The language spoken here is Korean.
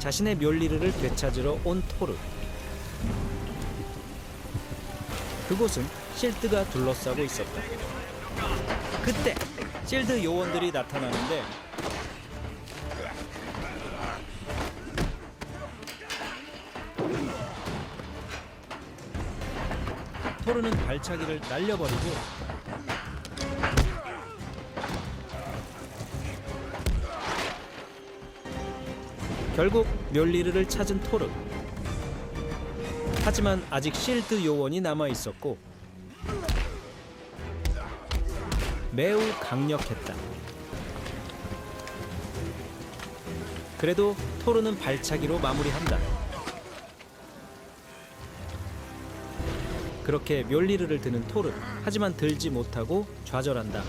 자신의 멸리르를 되찾으러 온 토르. 그곳은 실드가 둘러싸고 있었다. 그때 실드 요원들이 나타나는데 토르는 발차기를 날려버리고 결국 멸리르를 찾은 토르. 하지만 아직 실드 요원이 남아 있었고 매우 강력했다. 그래도 토르는 발차기로 마무리한다. 그렇게 멸리르를 드는 토르. 하지만 들지 못하고 좌절한다.